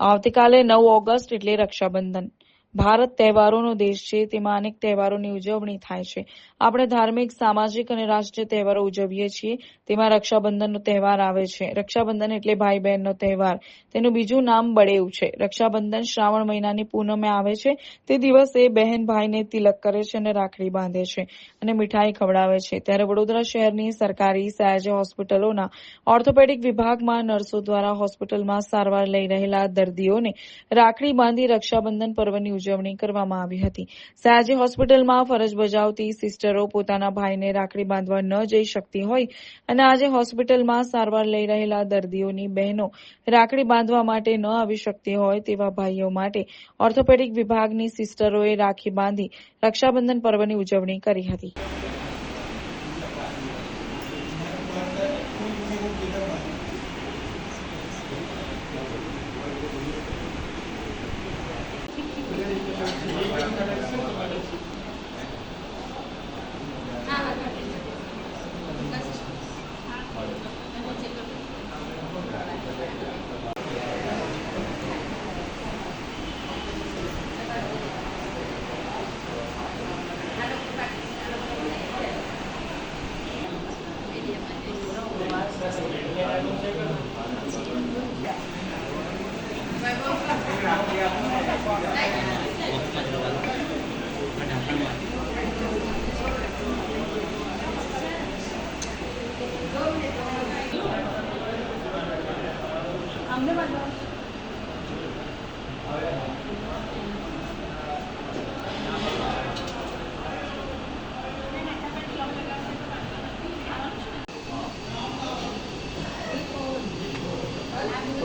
આવતીકાલે નવ ઓગસ્ટ એટલે રક્ષાબંધન. ભારત તહેવારોનો દેશ છે, તેમાં અનેક તહેવારોની ઉજવણી થાય છે. આપણે ધાર્મિક, સામાજિક અને રાષ્ટ્રીય તહેવારો ઉજવીએ છીએ. તેમાં રક્ષાબંધનનો તહેવાર આવે છે. રક્ષાબંધન એટલે ભાઈ બહેનનો તહેવાર. તેનું બીજું નામ બળેવ છે. રક્ષાબંધન શ્રાવણ મહિનાની પૂનમે આવે છે. તે દિવસે બહેન ભાઈને તિલક કરે છે અને રાખડી બાંધે છે અને મીઠાઈ ખવડાવે છે. ત્યારે વડોદરા શહેરની સરકારી સયાજી હોસ્પિટલોના ઓર્થોપેડિક વિભાગમાં નર્સો દ્વારા હોસ્પિટલમાં સારવાર લઈ રહેલા દર્દીઓને રાખડી બાંધી રક્ષાબંધન પર્વની ઉજવણી કરવામાં આવી હતી. સયાજી હોસ્પિટલમાં ફરજ બજાવતી સિસ્ટરો પોતાના ભાઈને રાખડી બાંધવા ન જઈ શકતી હોય અને આજે હોસ્પિટલમાં સારવાર લઈ રહેલા દર્દીઓની બહેનો રાખડી બાંધવા માટે ન આવી શકતી હોય તેવા ભાઈઓ માટે ઓર્થોપેડિક વિભાગની સિસ્ટરોએ રાખી બાંધી રક્ષાબંધન પર્વની ઉજવણી કરી હતી.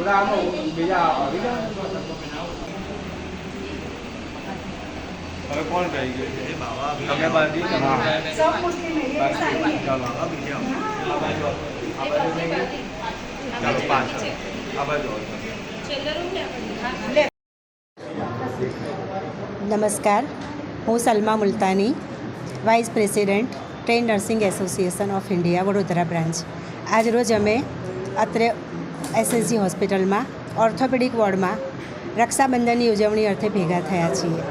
ra mà bây giờ ở cái đó ở con về để à, bảo là bây giờ bà đi. Cho bà bà cho bà ở bình thường bà bà được bà bà được bà được bà được bà được નમસ્કાર. હું Salma Multani vice president trained nursing association of India Vadodara branch આજરોજ અમે અત્રે SSG હોસ્પિટલમાં orthopaedic વોર્ડમાં રક્ષાબંધનની ઉજવણી અર્થે ભેગા થયા છીએ.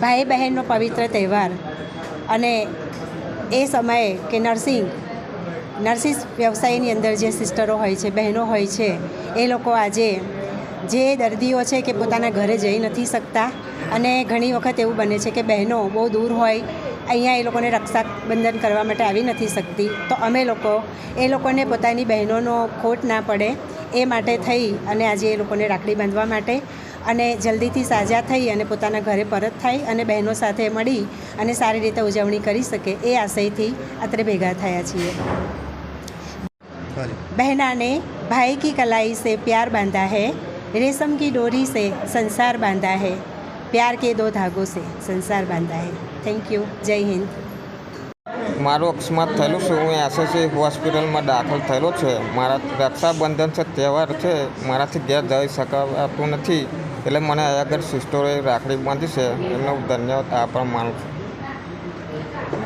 ભાઈ બહેનનો પવિત્ર તહેવાર અને એ સમયે કે નર્સિંગ નર્સિસ વ્યવસાયની અંદર જે સિસ્ટરો હોય છે, બહેનો હોય છે, એ લોકો આજે જે દર્દીઓ છે કે પોતાના ઘરે જઈ નથી શકતા અને ઘણી વખત એવું બને છે કે બહેનો બહુ દૂર હોય, અહીંયા એ લોકોને રક્ષાબંધન કરવા માટે આવી નથી શકતી. તો અમે લોકો, એ લોકોને પોતાની બહેનોનો ખોટ ના પડે એ માટે થઈ અને આજે એ લોકોને રાખડી બાંધવા માટે અને જલ્દીથી સાજા થઈ અને પોતાના ઘરે પરત થાય અને બહેનો સાથે મળી અને સારી રીતે ઉજવણી કરી શકે એ આશયથી અત્રે ભેગા થયા છીએ. बहना ने भाई की कलाई से प्यार बांधा है रेशम की डोरी से संसार बांधा है प्यार के दो धागों से संसार बांधा है थैंक यू जय हिंद મારું અકસ્માત થયેલું છે હું એસએસસી હોસ્પિટલમાં દાખલ થયેલો છે મારા રક્ષાબંધન છે તહેવાર છે મારાથી ઘેર જઈ શકાતું નથી એટલે મને અહીંયા આગળ સિસ્ટરોએ રાખડી બાંધી છે એમનો હું ધન્યવાદ આપવા માનું છું